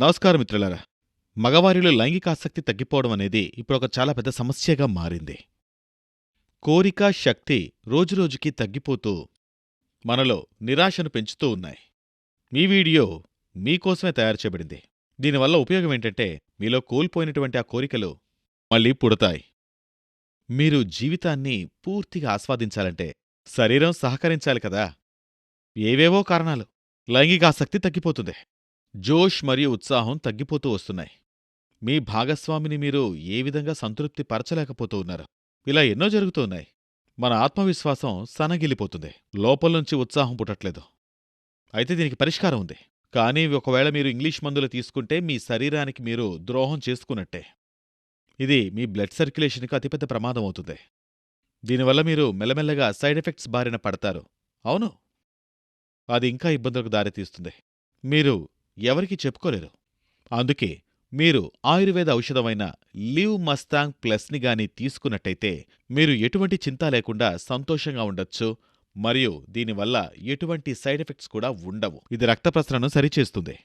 నమస్కారం మిత్రులారా. మగవారిలో లైంగికాసక్తి తగ్గిపోవడం అనేది ఇప్పుడు ఒక చాలా పెద్ద సమస్యగా మారింది. కోరిక శక్తి రోజురోజుకి తగ్గిపోతూ మనలో నిరాశను పెంచుతూ ఉన్నాయి. మీ వీడియో మీకోసమే తయారు చేయబడింది. దీనివల్ల ఉపయోగం ఏంటంటే మీలో కోల్పోయినటువంటి ఆ కోరికలు మళ్ళీ పుడతాయి. మీరు జీవితాన్ని పూర్తిగా ఆస్వాదించాలంటే శరీరం సహకరించాలి కదా. ఏవేవో కారణాలు. లైంగికాసక్తి తగ్గిపోతుంది. జోష్ మరియు ఉత్సాహం తగ్గిపోతూ వస్తున్నాయి. మీ భాగస్వామిని మీరు ఏ విధంగా సంతృప్తి పరచలేకపోతూ ఉన్నారు ఇలా ఎన్నో జరుగుతున్నాయి. మన ఆత్మవిశ్వాసం సనగిలిపోతుంది. లోపలుంచి ఉత్సాహం పుట్టట్లేదు. అయితే దీనికి పరిష్కారం ఉంది. కానీ ఒకవేళ మీరు ఇంగ్లీష్ మందులు తీసుకుంటే మీ శరీరానికి మీరు ద్రోహం చేసుకున్నట్టే. ఇది మీ బ్లడ్ సర్క్యులేషన్కి అతిపెద్ద ప్రమాదం అవుతుంది. దీనివల్ల మీరు మెల్లమెల్లగా సైడ్ ఎఫెక్ట్స్ బారిన పడతారు. అవును. అది ఇంకా ఇబ్బందులకు దారితీస్తుంది. మీరు ఎవరికి చెప్పుకోలేరు అందుకే మీరు ఆయుర్వేద ఔషధమైన లివ్ మస్తాంగ్ ప్లస్ని గాని తీసుకున్నట్టయితే మీరు ఎటువంటి చింత లేకుండా సంతోషంగా ఉండొచ్చు. మరియు దీనివల్ల ఎటువంటి సైడ్ ఎఫెక్ట్స్ కూడా ఉండవు. ఇది రక్త ప్రసరణను సరిచేస్తుంది.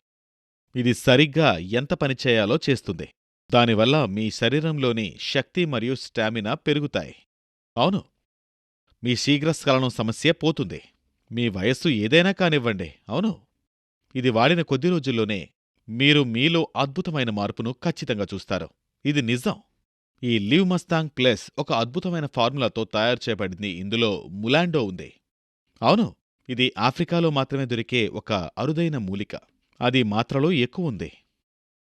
ఇది సరిగ్గా ఎంత పనిచేయాలో చేస్తుంది. దానివల్ల మీ శరీరంలోని శక్తి మరియు స్టామినా పెరుగుతాయి. అవును. మీ శీఘ్రస్ఖలనం సమస్య పోతుంది. మీ వయస్సు ఏదైనా కానివ్వండి. అవును. ఇది వాడిన కొద్ది రోజుల్లోనే మీరు మీలో అద్భుతమైన మార్పును ఖచ్చితంగా చూస్తారు. ఇది నిజం. ఈ లివ్ మస్తాంగ్ ప్లస్ ఒక అద్భుతమైన ఫార్ములాతో తయారు చేయబడింది. ఇందులో ములాండో ఉంది. అవును ఇది ఆఫ్రికాలో మాత్రమే దొరికే ఒక అరుదైన మూలిక. అది మాత్రలో ఎక్కువ ఉంది.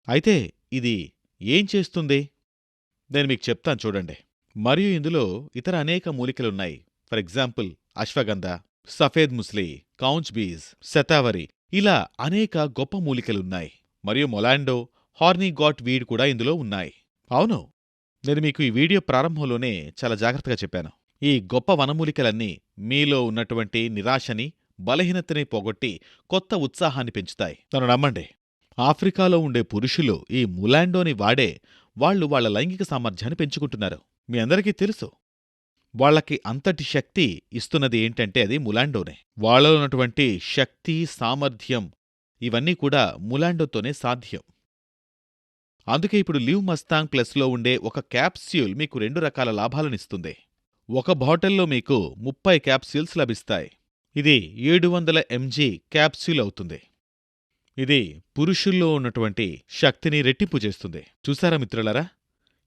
అయితే ఇది ఏం చేస్తుంది? నేను మీకు చెప్తాను చూడండి. మరియు ఇందులో ఇతర అనేక మూలికలున్నాయి. ఫర్ ఎగ్జాంపుల్ అశ్వగంధ సఫేద్ ముస్లి కౌంచ్ బీజ్ శతావరి ఇలా అనేక గొప్ప మూలికలున్నాయి. మరియు మొలాండో హార్నీగాట్ వీడ్ కూడా ఇందులో ఉన్నాయి. అవును నేను మీకు ఈ వీడియో ప్రారంభంలోనే చాలా జాగ్రత్తగా చెప్పాను. ఈ గొప్ప వనమూలికలన్నీ మీలో ఉన్నటువంటి నిరాశని బలహీనతని పోగొట్టి కొత్త ఉత్సాహాన్ని పెంచుతాయి. తను నమ్మండి. ఆఫ్రికాలో ఉండే పురుషులు ఈ ములాండోని వాడే వాళ్ళు వాళ్ళ లైంగిక సామర్థ్యాన్ని పెంచుకుంటున్నారు. మీ అందరికీ తెలుసు. వాళ్ళకి అంతటి శక్తి ఇస్తున్నది ఏంటంటే అది ములాండోనే. వాళ్ళలో ఉన్నటువంటి శక్తి సామర్థ్యం ఇవన్నీ కూడా ములాండోతోనే సాధ్యం. అందుకే ఇప్పుడు లివ్ మస్తాంగ్ ప్లస్లో ఉండే ఒక క్యాప్స్యూల్ మీకు రెండు రకాల లాభాలనిస్తుంది ఒక బాటిల్లో మీకు ముప్పై క్యాప్స్యూల్స్ లభిస్తాయి. ఇది ఏడు వందల ఎంజీ క్యాప్స్యూల్ అవుతుంది. ఇది పురుషుల్లో ఉన్నటువంటి శక్తిని రెట్టింపు చేస్తుంది. చూసారా మిత్రులరా?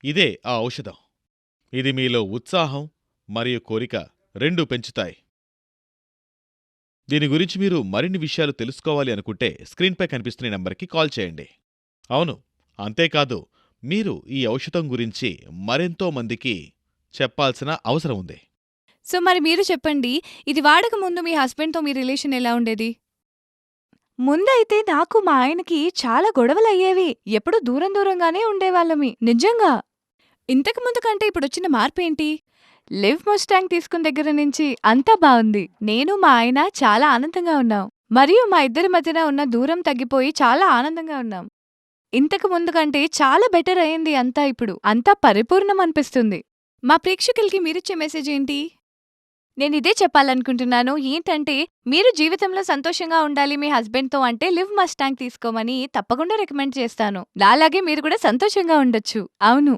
ఇదే ఆ ఔషధం. ఇది మీలో ఉత్సాహం మరియు కోరిక రెండూ పెంచుతాయి. దీని గురించి మీరు మరిన్ని విషయాలు తెలుసుకోవాలి అనుకుంటే స్క్రీన్పై కనిపిస్తున్న నంబర్కి కాల్ చేయండి. అవును అంతేకాదు మీరు ఈ ఔషధం గురించి మరెంతో మందికి చెప్పాల్సిన అవసరం ఉంది. సో మరి మీరు చెప్పండి ఇది వాడక ముందు మీ హస్బెండ్తో మీ రిలేషన్ ఎలా ఉండేది? ముందైతే నాకు మా ఆయనకి చాలా గొడవలు అయ్యేవి ఎప్పుడు దూరం దూరంగానే ఉండేవాళ్ళమి నిజంగా. ఇంతకు ముందు కంటే ఇప్పుడు వచ్చిన మార్పు ఏంటి లివ్ మొస్టాంగ్ తీసుకున్న దగ్గర నుంచి అంతా బాగుంది. నేను మా ఆయన చాలా ఆనందంగా ఉన్నాం. మరియు మా ఇద్దరి మధ్యన ఉన్న దూరం తగ్గిపోయి చాలా ఆనందంగా ఉన్నాం. ఇంతకు ముందు కంటే చాలా బెటర్ అయింది అంతా ఇప్పుడు. అంతా పరిపూర్ణం అనిపిస్తుంది. మా ప్రేక్షకులకి మీరిచ్చే మెసేజ్ ఏంటి? నేను ఇదే చెప్పాలనుకుంటున్నాను. ఏంటంటే మీరు జీవితంలో సంతోషంగా ఉండాలి మీ హస్బెండ్తో అంటే లివ్ మస్టాంగ్ తీసుకోమని తప్పకుండా రికమెండ్ చేస్తాను. అలాగే మీరు కూడా సంతోషంగా ఉండొచ్చు. అవును.